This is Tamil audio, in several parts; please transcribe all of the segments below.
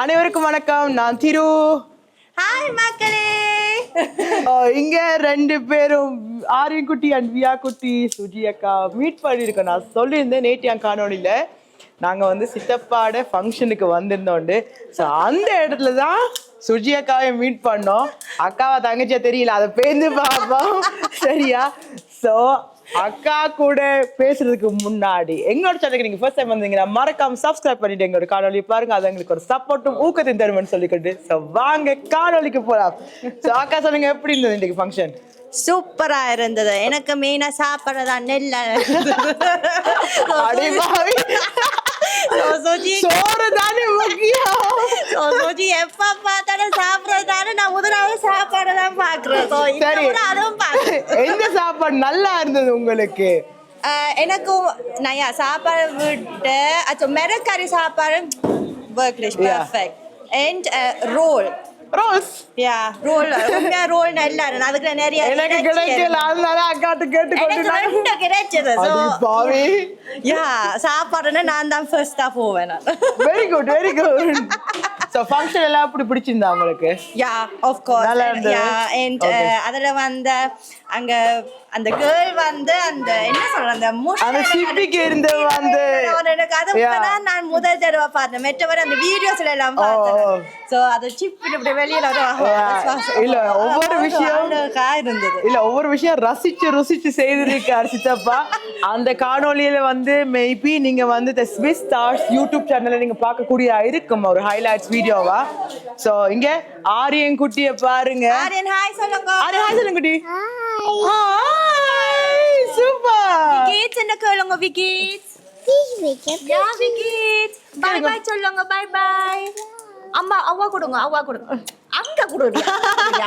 அனைவருக்கும் வணக்கம். நான் திரு. ஹாய் மக்களே. இங்க ரெண்டு பேரும் ஆரியன் குட்டி அண்ட் வியா குட்டி சுஜி அக்கா மீட் பண்ணியிருக்கோம் நான் சொல்லியிருந்தேன் நேட்டியான் காணொலியில நாங்க வந்து சித்தப்பாட ஃபங்க்ஷனுக்கு வந்திருந்தோண்டு. ஸோ அந்த இடத்துல தான் சுஜி அக்காவை மீட் பண்ணோம். அக்காவா தங்கச்சியா தெரியல அதை பேருந்து பார்ப்போம். சரியா? ஸோ அக்கா கூட பேசுறதுக்கு முன்னாடி எங்களோட சேனலுக்கு நீங்க ஃபர்ஸ்ட் டைம் வந்தீங்கன்னா மறக்காம சப்ஸ்கிரைப் பண்ணிட்டு எங்களோட காணொலி பாருங்க. அது எங்களுக்கு ஒரு சப்போர்ட்டும் ஊக்கத்தையும் தருமென்னு சொல்லிக்கிட்டு. ஸோ வாங்க காணொலிக்கு போலாம். ஸோ அக்கா சொல்லுங்க எப்படி இருந்தது இன்னைக்கு ஃபங்க்ஷன் சூப்பரா இருந்தது. எனக்கு மெயினா சாப்பிட்றதா நெல்ல. அடி பாவி. சோஜி சோறு தானே முக்கியம் சோஜி எப்ப பார்த்தாலும் சாப்பிட்றதானே நான் முதலாவது சாப்பாடு தான் பாக்குறேன் சரி அதுவும் பாக்குறேன் எந்த சாப்பாடு நல்லா இருந்தது உங்களுக்கு எனக்கும் நயா சாப்பாடு விட்டு அச்சோ மிரக்கறி சாப்பாடு பர்க்லிஷ். Perfect and roll rose yeah roll உண்மையா ரோல் நல்லா இருந்தது அதுக்கு நிறைய எனக்கு கிடைக்கல. அதனால அக்காட்டு கேட்டு கொண்டு ரெண்டு கிடைச்சது அடி பாவி. யா சாப்பாடுன்னா நான் தான் ஃபர்ஸ்டா போவேன் very good very good so function எல்லாம் எப்படி பிடிச்சிருந்தா உங்களுக்கு yeah of course. Yeah and. அதுல வந்து அங்க அந்த கேர்ள் வந்து அந்த என்ன சொல்ற அந்த அந்த சிப்பிக்கு இருந்து வந்து எனக்கு அது. இப்பதான் நான் முதல் தடவை பார்த்தேன் மற்றவரை அந்த வீடியோஸ்ல எல்லாம் Oh, பார்த்தேன் oh. சோ அது சிப் இப்படி வெளியில. Yeah. இல்ல, ஒவ்வொரு விஷயம் இருந்தது இல்ல ஒவ்வொரு விஷயம் ரசிச்சு ருசிச்சு செய்திருக்காரு சித்தப்பா அந்த காணொளியில வந்து மேபி நீங்க வந்து இந்த ஸ்விஸ் ஸ்டார்ஸ் யூடியூப் சேனல்ல நீங்க பார்க்கக்கூடிய இருக்கும் ஒரு ஹைலைட்ஸ் வீடியோவா? சோ இங்க ஆரியன் குட்டிய பாருங்க. ஆரியன் ஹாய் சொல்லுங்க ஆரியன் ஹாய் சொல்லுங்க குட்டி. ஹாய் சூப்பர் கீட்ஸ் என்ன கேளுங்க விக்கீட்ஸ் யா விக்கீட்ஸ் பை பை சொல்லுங்க பை பை அம்மா அவ்வா கொடுங்க அவ்வா கொடுங்க. அங்க கொடுங்க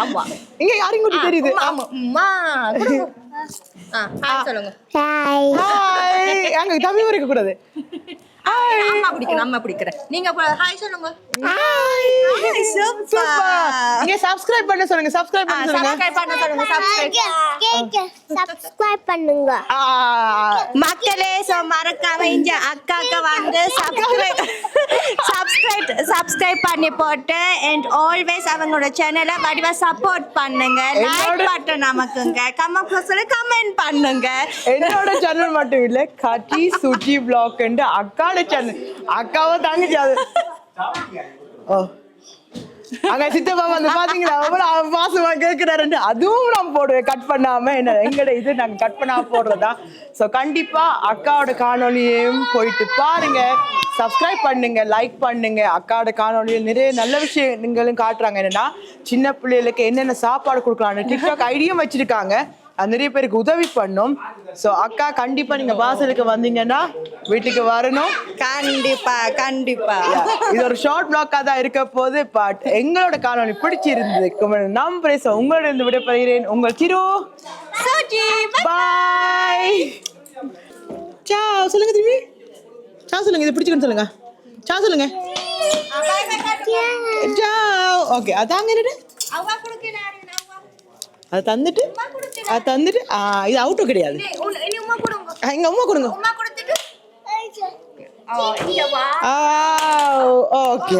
அம்மா இங்க ஆரியன் குட்டி தெரியுது. அம்மா அம்மா கொடுங்க. ஆ ஹாய் சொல்லுங்க. ஹாய் அங்க தமிழ் இருக்க கூடாது அம்மா பிடிக்கிறேன் அம்மா பிடிக்கிறேன் நீங்க ஹாய் சொல்லுங்க. இங்க சப்ஸ்கிரைப் பண்ண சொல்லுங்க சப்ஸ்கிரைப் பண்ண சொல்லுங்க. சப்ஸ்கிரைப் பண்ண சொல்லுங்க சப்ஸ்கிரைப் சப்ஸ்கிரைப் பண்ணுங்க. மக்களே சோ மறக்காம இந்த அக்காக்கு வந்து சப்ஸ்கிரைப் சப்ஸ்கிரைப் பண்ணி போட்டு அண்ட் ஆல்வேஸ் அவங்களோட சேனலை வடிவா சப்போர்ட் பண்ணுங்க. லைக் பட்டன் நமக்குங்க கமெண்ட் சொல்லி கமெண்ட் பண்ணுங்க. என்னோட சேனல் மட்டும் இல்ல கட்டி சுஜி பிளாக் அக்காவோட சேனல் அக்காவை தங்கச்சி அது. ஓ. அங்க சித்தப்பா வந்து பாத்தீங்களா? அவ்வளவு பாசமா கேட்கிறாரு அதுவும் நான் போடுவேன். கட் பண்ணாம என்ன எங்கட இது நாங்க கட் பண்ணாம போடுறதா? சோ கண்டிப்பா அக்காவோட காணொளியையும் போயிட்டு பாருங்க. சப்ஸ்கிரைப் பண்ணுங்க லைக் பண்ணுங்க. அக்காவோட காணொளியில் நிறைய நல்ல விஷயங்களும் காட்டுறாங்க. என்னன்னா சின்ன பிள்ளைகளுக்கு என்னென்ன சாப்பாடு கொடுக்கலாம்னு டிக்டாக் ஐடியும் வச்சிருக்காங்க. நிறைய பேருக்கு உதவி பண்ணும். சோ அக்கா கண்டிப்பா நீங்க வாசலுக்கு வந்தீங்கன்னா வீட்டுக்கு வரணும். கண்டிப்பா கண்டிப்பா. இது ஒரு ஷார்ட் பிளாக்கா தான் இருக்க போது பட் எங்களோட காணொளி பிடிச்சிருந்தது. நம்புறேன் So, உங்களோட இருந்து விடைபெறுகிறேன். உங்கள் சோஜி பாய் சா சொல்லுங்க திரும்பி சா சொல்லுங்க இது பிடிச்சிக்கணும் சொல்லுங்க. சா சொல்லுங்க. ஓகே அதாங்க என்னது? அதை தந்துட்டு அதை தந்துட்டு ஆ இது அவுட்டும் கிடையாது. உமா கொடுங்க எங்க கொடுங்க. உமா ஆ ஓகே.